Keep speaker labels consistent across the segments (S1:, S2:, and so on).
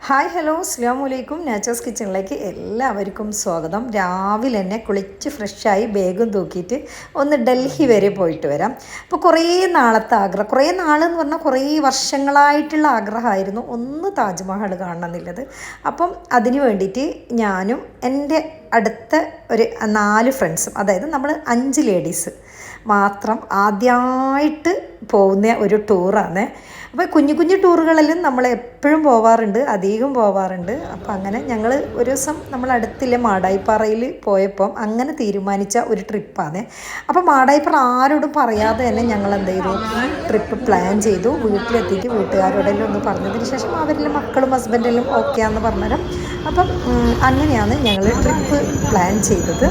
S1: Hi hello. അസ്ലാം വലൈക്കും നാച്ചേഴ്സ് കിച്ചണിലേക്ക് എല്ലാവർക്കും സ്വാഗതം. രാവിലെ തന്നെ കുളിച്ച് ഫ്രഷായി ബാഗും തൂക്കിയിട്ട് ഒന്ന് ഡൽഹി വരെ പോയിട്ട് വരാം. അപ്പോൾ കുറേ നാളത്തെ ആഗ്രഹം കുറേ നാളെന്ന് പറഞ്ഞാൽ കുറേ വർഷങ്ങളായിട്ടുള്ള ആഗ്രഹമായിരുന്നു. ഒന്ന് താജ്മഹൽ കാണണം എന്നുള്ളത്. അപ്പം അതിന് വേണ്ടിയിട്ട് ഞാനും എന്റെ അടുത്ത ഒരു നാല് ഫ്രണ്ട്സും അതായത് നമ്മൾ അഞ്ച് ലേഡീസ് മാത്രം ആദ്യമായിട്ട് പോകുന്ന ഒരു ടൂറാണ്. അപ്പോൾ കുഞ്ഞു കുഞ്ഞു ടൂറുകളിലും നമ്മൾ എപ്പോഴും പോവാറുണ്ട് അധികം പോവാറുണ്ട്. അപ്പോൾ അങ്ങനെ ഞങ്ങൾ ഒരു ദിവസം നമ്മൾ അടുത്തില്ല മാടായിപ്പാറയിൽ പോയപ്പം അങ്ങനെ തീരുമാനിച്ച ഒരു ട്രിപ്പാണ്. അപ്പോൾ മാടായിപ്പാറ ആരോടും പറയാതെ തന്നെ ഞങ്ങൾ എന്ത് ചെയ്തു? ട്രിപ്പ് പ്ലാൻ ചെയ്തു. വീട്ടിലെത്തിയിട്ട് വീട്ടുകാരോടെല്ലാം ഒന്ന് പറഞ്ഞതിന് ശേഷം അവരിലെ മക്കളും ഹസ്ബൻഡെല്ലാം ഓക്കെ ആണെന്ന് പറഞ്ഞുതരാം അപ്പം അങ്ങനെയാണ് ഞങ്ങൾ ട്രിപ്പ് പ്ലാൻ ചെയ്തത്.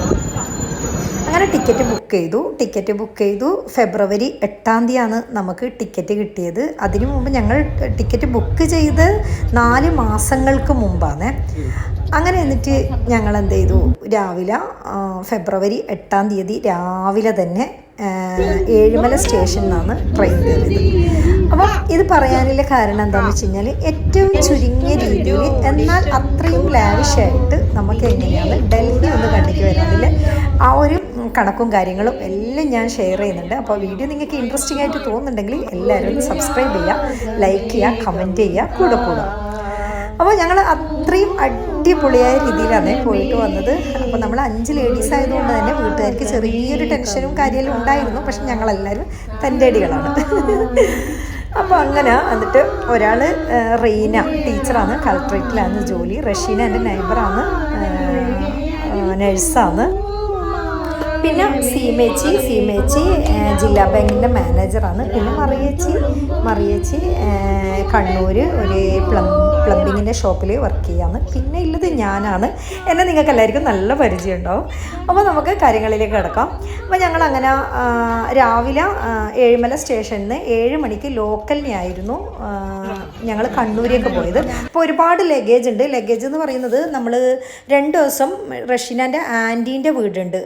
S1: അങ്ങനെ ടിക്കറ്റ് ബുക്ക് ചെയ്തു. ടിക്കറ്റ് ബുക്ക് ചെയ്തു. ഫെബ്രുവരി എട്ടാം തീയതിയാണ് നമുക്ക് ടിക്കറ്റ് കിട്ടിയത്. അതിനു മുമ്പ് ഞങ്ങൾ ടിക്കറ്റ് ബുക്ക് ചെയ്ത് നാല് മാസങ്ങൾക്ക് മുമ്പാണ്. അങ്ങനെ എന്നിട്ട് ഞങ്ങൾ എന്ത് ചെയ്തു? രാവിലെ ഫെബ്രുവരി എട്ടാം തീയതി രാവിലെ തന്നെ ഏഴിമല സ്റ്റേഷനിൽ നിന്നാണ് ട്രെയിൻ കയറിയത് അപ്പം ഇത് പറയാനുള്ള കാരണം എന്താണെന്ന് വെച്ച് കഴിഞ്ഞാൽ ഏറ്റവും ചുരുങ്ങിയ രീതിയിൽ എന്നാൽ അത്രയും ലാവിഷായിട്ട് നമുക്ക് എങ്ങനെയാണ് ഡൽഹി ഒന്ന് കണ്ടിട്ട് വരാനില്ല ആ ഒരു കണക്കും കാര്യങ്ങളും എല്ലാം ഞാൻ ഷെയർ ചെയ്യുന്നുണ്ട്. അപ്പോൾ വീഡിയോ നിങ്ങൾക്ക് ഇൻട്രസ്റ്റിംഗ് ആയിട്ട് തോന്നുന്നുണ്ടെങ്കിൽ എല്ലാവരും സബ്സ്ക്രൈബ് ചെയ്യുക ലൈക്ക് ചെയ്യുക കമന്റ് ചെയ്യുക കൂടെ കൂടുക. അപ്പോൾ ഞങ്ങൾ അത്രയും അടിപൊളിയായ രീതിയിലാണ് പോയിട്ട് വന്നത്. അപ്പോൾ നമ്മൾ അഞ്ച് ലേഡീസ് ആയതുകൊണ്ട് തന്നെ വീട്ടുകാർക്ക് ചെറിയൊരു ടെൻഷനും കാര്യമെല്ലാം ഉണ്ടായിരുന്നു. പക്ഷെ ഞങ്ങളെല്ലാവരും തന്റെ അടികളാണ്. അപ്പോൾ അങ്ങനെ എന്നിട്ട് ഒരാൾ റീന ടീച്ചറാണ് കളക്ട്രേറ്റിലാണ് ജോലി. റഷീന എന്റെ നൈബറാണ് നഴ്സാണ് പിന്നെ സീമേച്ചി സീമേച്ചി ജില്ലാ ബാങ്കിന്റെ മാനേജറാണ്. പിന്നെ മറിയേച്ചി മറിയേച്ചി കണ്ണൂർ ഒരു പ്ലം പ്ലംബിങ്ങിന്റെ ഷോപ്പിൽ വർക്ക് ചെയ്യാണ്. പിന്നെ ഉള്ളത് ഞാനാണ്. എന്നെ നിങ്ങൾക്ക് എല്ലാവർക്കും നല്ല പരിചയം ഉണ്ടാവും അപ്പോൾ നമുക്ക് കാര്യങ്ങളിലേക്ക് കിടക്കാം. അപ്പോൾ ഞങ്ങൾ അങ്ങനെ രാവിലെ ഏഴുമല സ്റ്റേഷനിൽ നിന്ന് ഏഴ് മണിക്ക് ലോക്കലിനായിരുന്നു ഞങ്ങൾ കണ്ണൂരേക്ക് പോയത്. അപ്പോൾ ഒരുപാട് ലഗേജ് ഉണ്ട്. ലഗേജ് എന്ന് പറയുന്നത് നമ്മൾ രണ്ട് ദിവസം റഷീനാന്റെ ആന്റീന്റെ വീടുണ്ട്.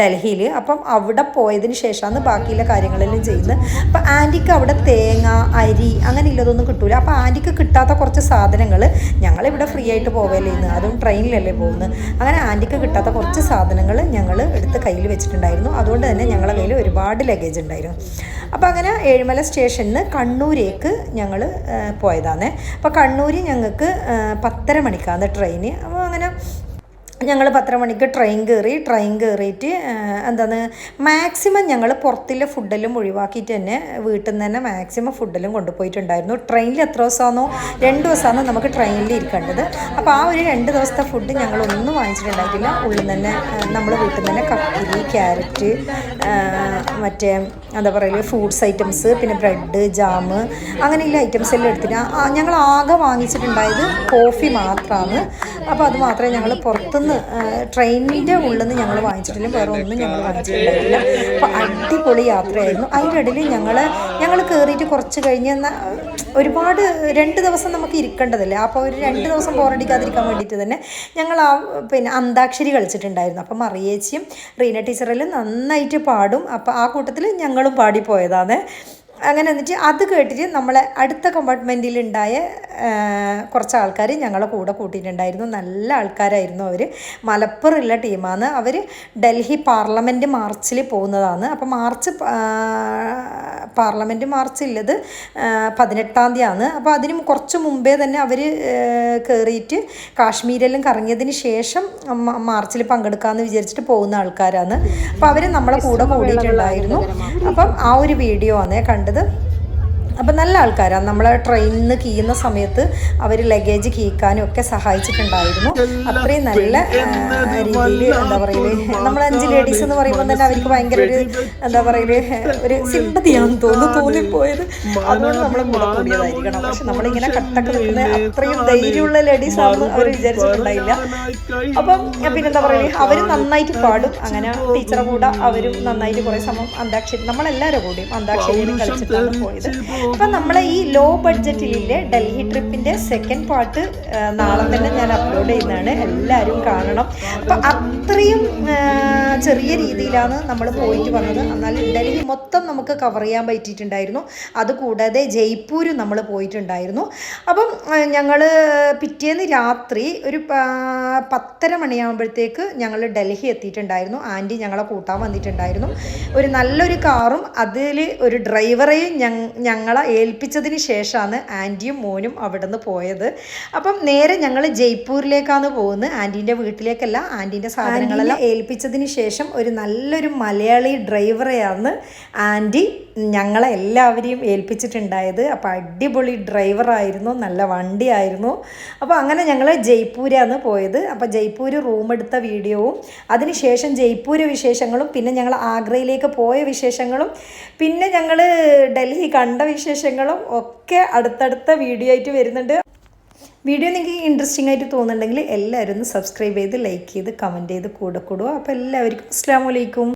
S1: ഡൽഹിയിൽ അപ്പം അവിടെ പോയതിന് ശേഷമാണ് ബാക്കിയുള്ള കാര്യങ്ങളെല്ലാം ചെയ്യുന്നത്. അപ്പം ആന്റിക്ക് അവിടെ തേങ്ങ അരി അങ്ങനെ ഇല്ലതൊന്നും കിട്ടൂല. അപ്പോൾ ആന്റിക്ക് കിട്ടാത്ത കുറച്ച് സാധനങ്ങൾ ഞങ്ങളിവിടെ ഫ്രീ ആയിട്ട് പോവല്ലേ ഇന്ന്. അതും ട്രെയിനിലല്ലേ പോകുന്നത്. അങ്ങനെ ആന്റിക്ക് കിട്ടാത്ത കുറച്ച് സാധനങ്ങൾ ഞങ്ങൾ എടുത്ത് കയ്യിൽ വെച്ചിട്ടുണ്ടായിരുന്നു. അതുകൊണ്ട് തന്നെ ഞങ്ങളെ കയ്യിൽ ഒരുപാട് ലഗേജ് ഉണ്ടായിരുന്നു. അപ്പോൾ അങ്ങനെ ഏഴിമല സ്റ്റേഷനിൽ നിന്ന് കണ്ണൂരേക്ക് ഞങ്ങൾ പോയതാണ് അപ്പോൾ കണ്ണൂർ ഞങ്ങൾക്ക് പത്തര മണിക്കാണ് ട്രെയിന് അപ്പോൾ അങ്ങനെ ഞങ്ങൾ പത്തര മണിക്ക് ട്രെയിൻ കയറി ട്രെയിൻ കയറിയിട്ട് എന്താണ് മാക്സിമം ഞങ്ങൾ പുറത്തിലെ ഫുഡെല്ലാം ഒഴിവാക്കിയിട്ട് തന്നെ വീട്ടിൽ നിന്ന് തന്നെ മാക്സിമം ഫുഡെല്ലാം കൊണ്ടുപോയിട്ടുണ്ടായിരുന്നു. ട്രെയിനിൽ എത്ര ദിവസമാണോ രണ്ട് ദിവസമാണ് നമുക്ക് ട്രെയിനിൽ ഇരിക്കേണ്ടത്. അപ്പോൾ ആ ഒരു രണ്ട് ദിവസത്തെ ഫുഡ് ഞങ്ങൾ ഒന്നും വാങ്ങിച്ചിട്ടുണ്ടായിട്ടില്ല. ഉള്ളിൽ തന്നെ നമ്മൾ വീട്ടിൽ നിന്ന് തന്നെ കക്കിരി ക്യാരറ്റ് മറ്റേ എന്താ പറയുക ഫ്രൂട്ട്സ് ഐറ്റംസ് പിന്നെ ബ്രെഡ് ജാം അങ്ങനെയുള്ള ഐറ്റംസ് എല്ലാം എടുത്തിട്ട് ഞങ്ങൾ ആകെ വാങ്ങിച്ചിട്ടുണ്ടായത് കോഫി മാത്രമാണ് അപ്പോൾ അത് മാത്രമേ ഞങ്ങൾ പുറത്തുനിന്ന് ട്രെയിനിന്റെ ഉള്ളിൽ നിന്ന് ഞങ്ങൾ വാങ്ങിച്ചിട്ടില്ല. വേറെ ഒന്നും ഞങ്ങൾ വാങ്ങിച്ചിട്ടുണ്ടായിട്ടില്ല. അപ്പോൾ അടിപൊളി യാത്രയായിരുന്നു. അതിന്റെ ഇടയിൽ ഞങ്ങൾ ഞങ്ങൾ കയറിയിട്ട് കുറച്ച് കഴിഞ്ഞ് ഒരുപാട് രണ്ട് ദിവസം നമുക്ക് ഇരിക്കേണ്ടതല്ലേ? അപ്പോൾ ഒരു രണ്ട് ദിവസം ബോറടിക്കാതിരിക്കാൻ വേണ്ടിയിട്ട് തന്നെ ഞങ്ങൾ ആ പിന്നെ അന്താക്ഷരി കളിച്ചിട്ടുണ്ടായിരുന്നു. അപ്പം മറിയേച്ചിയും റീന ടീച്ചറെല്ലാം നന്നായിട്ട് പാടും. അപ്പോൾ ആ കൂട്ടത്തിൽ ഞങ്ങളും പാടിപ്പോയതാണ്. അങ്ങനെ എന്നിട്ട് അത് കേട്ടിട്ട് നമ്മളെ അടുത്ത കമ്പാർട്ട്മെന്റിലുണ്ടായ കുറച്ച് ആൾക്കാർ ഞങ്ങളെ കൂടെ കൂട്ടിയിട്ടുണ്ടായിരുന്നു. നല്ല ആൾക്കാരായിരുന്നു അവർ മലപ്പുറമുള്ള ടീമാണ് അവർ ഡൽഹി പാർലമെന്റ് മാർച്ചിൽ പോകുന്നതാണ്. അപ്പോൾ മാർച്ച് പാർലമെന്റ് മാർച്ച് ഉള്ളത് പതിനെട്ടാം തീയതിയാണ്. അപ്പോൾ അതിന് കുറച്ച് മുമ്പേ തന്നെ അവർ കയറിയിട്ട് കാശ്മീരെല്ലാം കറങ്ങിയതിന് ശേഷം മാർച്ചിൽ പങ്കെടുക്കാമെന്ന് വിചാരിച്ചിട്ട് പോകുന്ന ആൾക്കാരാണ്. അപ്പോൾ അവർ നമ്മളെ കൂടെ കൂടിയിട്ടുണ്ടായിരുന്നു. അപ്പം ആ ഒരു വീഡിയോ ആണ് കണ്ടത്. obrigada. അപ്പം നല്ല ആൾക്കാരാണ് നമ്മളെ ട്രെയിനിൽ നിന്ന് കീയുന്ന സമയത്ത് അവർ ലഗേജ് കീക്കാനും ഒക്കെ സഹായിച്ചിട്ടുണ്ടായിരുന്നു. അത്രയും നല്ല രീതിയിൽ എന്താ പറയുക നമ്മൾ അഞ്ച് ലേഡീസ് എന്ന് പറയുമ്പോൾ തന്നെ അവർക്ക് ഭയങ്കര ഒരു എന്താ പറയുക ഒരു സിമ്പതിയാണെന്ന് തോന്നുന്നു തോന്നിപ്പോയത്. അതുകൊണ്ട് നമ്മൾ കൂടെ കൂടിയതായിരിക്കണം. പക്ഷെ നമ്മളിങ്ങനെ കട്ടൊക്കെ നിൽക്കുന്ന അത്രയും ധൈര്യമുള്ള ലേഡീസ് ആണെന്ന് അവർ വിചാരിച്ചിട്ടുണ്ടായില്ല. അപ്പം പിന്നെന്താ പറയുക അവർ നന്നായിട്ട് പാടും. അങ്ങനെ ടീച്ചറെ കൂടെ അവരും നന്നായിട്ട് കുറേ സമയം അന്താക്ഷരി നമ്മളെല്ലാവരും കൂടിയും അന്താക്ഷരി കളിച്ചിട്ടാണ് പോയത്. അപ്പം നമ്മളെ ഈ ലോ ബഡ്ജറ്റിലെ ഡൽഹി ട്രിപ്പിന്റെ സെക്കൻഡ് പാർട്ട് നാളെ തന്നെ ഞാൻ അപ്ലോഡ് ചെയ്യുന്നതാണ്. എല്ലാവരും കാണണം. അപ്പം അത്രയും ചെറിയ രീതിയിലാണ് നമ്മൾ പോയിട്ട് വന്നത്. എന്നാൽ ഡൽഹി മൊത്തം നമുക്ക് കവർ ചെയ്യാൻ പറ്റിയിട്ടുണ്ടായിരുന്നു. അതുകൂടാതെ ജയ്പൂരും നമ്മൾ പോയിട്ടുണ്ടായിരുന്നു. അപ്പം ഞങ്ങൾ പിറ്റേന്ന് രാത്രി ഒരു പത്തര മണിയാകുമ്പോഴത്തേക്ക് ഞങ്ങൾ ഡൽഹി എത്തിയിട്ടുണ്ടായിരുന്നു. ആന്റി ഞങ്ങളെ കൂട്ടാൻ വന്നിട്ടുണ്ടായിരുന്നു. ഒരു നല്ലൊരു കാറും അതിൽ ഒരു ഡ്രൈവറെയും ഞങ് ഞങ്ങളെ ഏൽപ്പിച്ചതിന് ശേഷമാണ് ആന്റിയും മോനും അവിടെ നിന്ന് പോയത്. അപ്പം നേരെ ഞങ്ങൾ ജയ്പൂരിലേക്കാണ് പോകുന്നത്. ആന്റീന്റെ വീട്ടിലേക്കല്ല ആന്റീന്റെ സാധനങ്ങളെല്ലാം ഏൽപ്പിച്ചതിന് ശേഷം ഒരു നല്ലൊരു മലയാളി ഡ്രൈവറെയാണ് ആന്റി ഞങ്ങളെ എല്ലാവരെയും ഏൽപ്പിച്ചിട്ടുണ്ടായത്. അപ്പോൾ അടിപൊളി ഡ്രൈവറായിരുന്നു നല്ല വണ്ടിയായിരുന്നു. അപ്പോൾ അങ്ങനെ ഞങ്ങൾ ജയ്പൂരാണ് പോയത്. അപ്പോൾ ജയ്പൂർ റൂം എടുത്ത വീഡിയോവും അതിനുശേഷം ജയ്പൂര് വിശേഷങ്ങളും പിന്നെ ഞങ്ങൾ ആഗ്രയിലേക്ക് പോയ വിശേഷങ്ങളും പിന്നെ ഞങ്ങൾ ഡൽഹി കണ്ട വിശേഷങ്ങളും ഒക്കെ അടുത്തടുത്ത വീഡിയോ ആയിട്ട് വരുന്നുണ്ട്. വീഡിയോ നിങ്ങൾക്ക് ഇൻട്രസ്റ്റിംഗ് ആയിട്ട് തോന്നുന്നുണ്ടെങ്കിൽ എല്ലാവരും ഒന്ന് സബ്സ്ക്രൈബ് ചെയ്ത് ലൈക്ക് ചെയ്ത് കമന്റ് ചെയ്ത് കൂടെ കൂടുക. അപ്പോൾ എല്ലാവർക്കും അസ്സാം വലൈക്കും